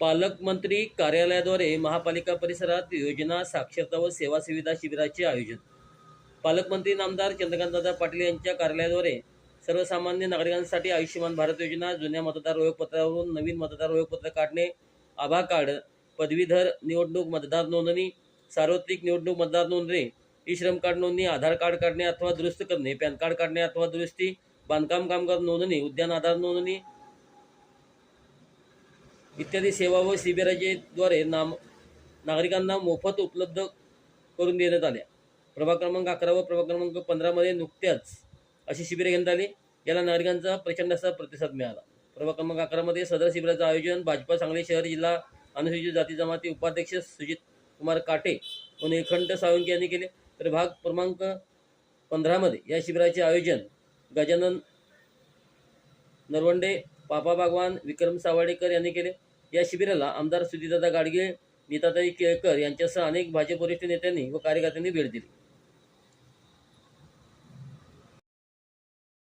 पालकमंत्री कार्यालयाद्वारे महापालिका परिसरात योजना साक्षरता व सेवा सुविधा शिबिराचे आयोजन. पालकमंत्री नामदार चंद्रकांतदादा पाटील यांच्या कार्यालयाद्वारे सर्वसामान्य नागरिकांसाठी आयुष्यमान भारत योजना जुन्या मतदार ओळखपत्रावरून नवीन मतदार ओळखपत्र काढणे आभा कार्ड पदवीधर निवडणूक मतदार नोंदणी सार्वत्रिक निवडणूक मतदार नोंदणी ई श्रम कार्ड नोंदणी आधार कार्ड काढणे अथवा दुरुस्त करणे पॅन कार्ड काढणे अथवा दुरुस्ती बांधकाम कामगार नोंदणी उद्यान आधार नोंदणी इत्यादी सेवा व शिबिराच्याद्वारे नाम नागरिकांना मोफत उपलब्ध करून देण्यात आल्या. प्रभाग क्रमांक अकरा व प्रभाग क्रमांक पंधरामध्ये नुकत्याच अशी शिबिरे घेण्यात आली. याला नागरिकांचा प्रचंड असा प्रतिसाद मिळाला. प्रभाग क्रमांक अकरामध्ये सदर शिबिराचं आयोजन भाजपा सांगली शहर जिल्हा अनुसूचित जाती जमाती उपाध्यक्ष सुजित कुमार काटे व निळकंठ सावंकी यांनी केले. तर भाग क्रमांक पंधरामध्ये या शिबिराचे आयोजन गजानन नरवंडे पापा भगवान विक्रम सावडेकर यांनी केले. या शिबिराला आमदार सुधीरदादा गाडगे नीताताई केळकर यांच्यासह अनेक भाजप वरिष्ठ नेत्यांनी व कार्यकर्त्यांनी भेट दिली.